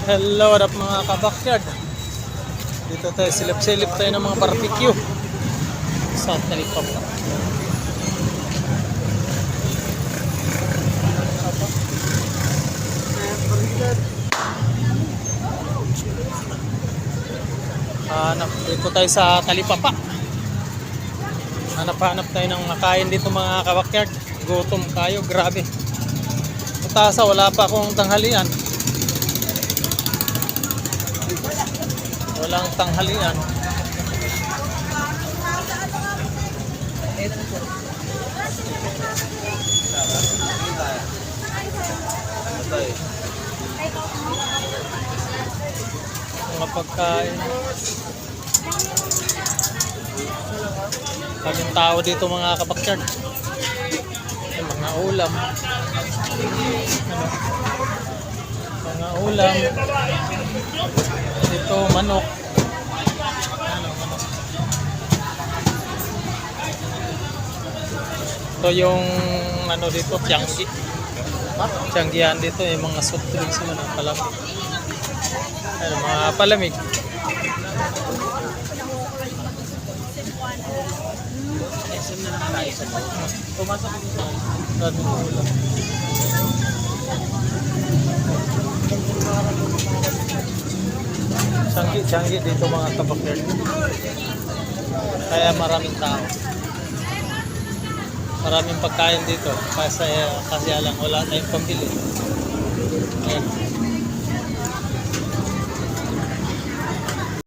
Hello, what up mga kabakyard? Dito tayo, silip-silip tayo ng mga barbecue. Sa talipap. Hanap, dito tayo sa talipapa. Hanap-hanap tayo ng makain dito mga kabakyard. Gutom tayo, grabe. Utasa, wala pa akong tanghalian. Walang tanghalian. Mga pagkain. Kaming tao dito mga kabakyard. Mga ulam. Mga ulam. Ito manok. Ano. Ito yung ano dito, tianggi. Tianggihan dito, yung mga soft drinks mo ng palamig. Ano, mga palamig. Pumasok dito. Sanggi dito mga kabakyard. Kaya maraming tao. Maraming pagkain dito. Kasi, kasi lang wala tayong pambili. Ayan.